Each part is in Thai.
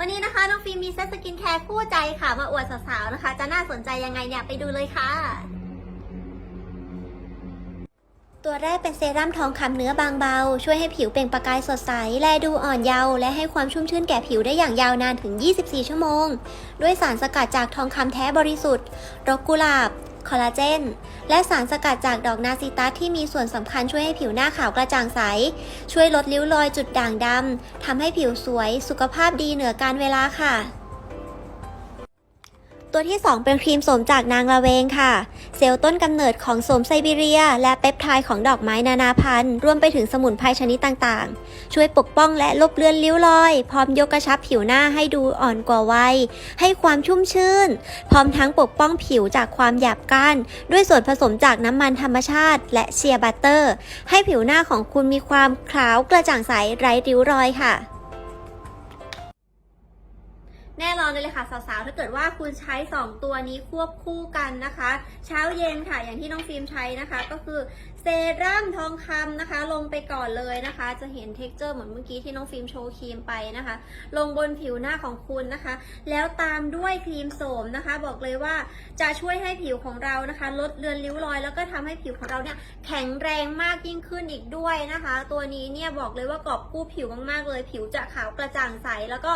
วันนี้นะคะน้องฟิล์มมีเซตสกินแคร์คู่ใจค่ะ มาอวดสาวๆนะคะ จะน่าสนใจยังไงเนี่ย ไปดูเลยค่ะ ตัวแรกเป็นเซรั่มทองคำเนื้อบางเบา ช่วยให้ผิวเปล่งประกายสดใส แลดูอ่อนเยาว์และให้ความชุ่มชื่นแก่ผิวได้อย่างยาวนานถึง 24 ชั่วโมง ด้วยสารสกัดจากทองคำแท้บริสุทธิ์รกกุหลาบ คอลลาเจน และสารสกัดจากดอกนาซิตัสที่มีส่วนสำคัญช่วยให้ผิวหน้าขาวกระจ่างใส ช่วยลดริ้วรอยจุดด่างดำทำให้ผิวสวย สุขภาพดีเหนือการเวลาค่ะ ตัวที่ 2 เป็นครีมโสมจากนางละเวงค่ะ เซลล์ต้นกำเนิดของโสมไซบีเรีย และเปปไทด์ของดอกไม้นานาพันธุ์ รวมไปถึงสมุนไพรชนิดต่างๆ ช่วยปกป้องและลบเลือนริ้วรอย พร้อมยกกระชับผิวหน้าให้ดูอ่อนกว่าวัย ให้ความชุ่มชื่น พร้อมทั้งปกป้องผิวจากความหยาบก้าน ด้วยส่วนผสมจากน้ำมันธรรมชาติ และเชียร์บัตเตอร์ ให้ผิวหน้าของคุณมีความขาวกระจ่างใสไร้ริ้วรอยค่ะ แน่นอนเลยค่ะสาวๆ ถ้าเกิดว่าคุณใช้ 2 ตัวนี้ควบคู่กันนะคะ เช้าเย็นค่ะอย่างที่น้องฟิล์มใช้นะคะ ก็คือเซรั่มทองคำนะคะ ลงไปก่อนเลยนะคะ จะเห็นเท็กเจอร์เหมือนเมื่อกี้ที่น้องฟิล์มโชว์ครีมไปนะคะ ลงบนผิวหน้าของคุณนะคะ แล้วตามด้วยครีมโสมนะคะ บอกเลยว่าจะช่วยให้ผิวของเรานะคะ ลดเลือนริ้วรอย แล้วก็ทำให้ผิวของเราเนี่ยแข็งแรงมากยิ่งขึ้นอีกด้วยนะคะ ตัวนี้เนี่ยบอกเลยว่ากอบกู้ผิวมากๆเลย ผิวจะขาวกระจ่างใสแล้วก็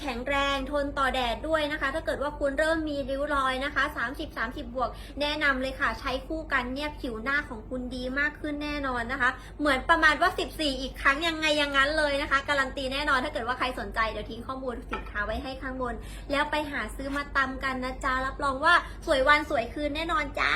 แข็งแรงทนต่อแดดด้วยนะคะ ถ้าเกิดว่าคุณเริ่มมีริ้วรอยนะคะ 30 30 บวก แนะนำเลยค่ะ ใช้คู่กันเนี่ยผิวหน้าของคุณดีมากขึ้นแน่นอนนะคะ เหมือนประมาณว่า 14 อีกครั้งยังไงอยังงั้นเลยนะคะ การันตีแน่นอนถ้าเกิดว่าใครสนใจเดี๋ยวทิ้งข้อมูลสินค้าไว้ให้ข้างบน แล้วไปหาซื้อมาตำกันนะจ๊ะรับรองว่าสวยวันสวยคืนแน่นอนจ้า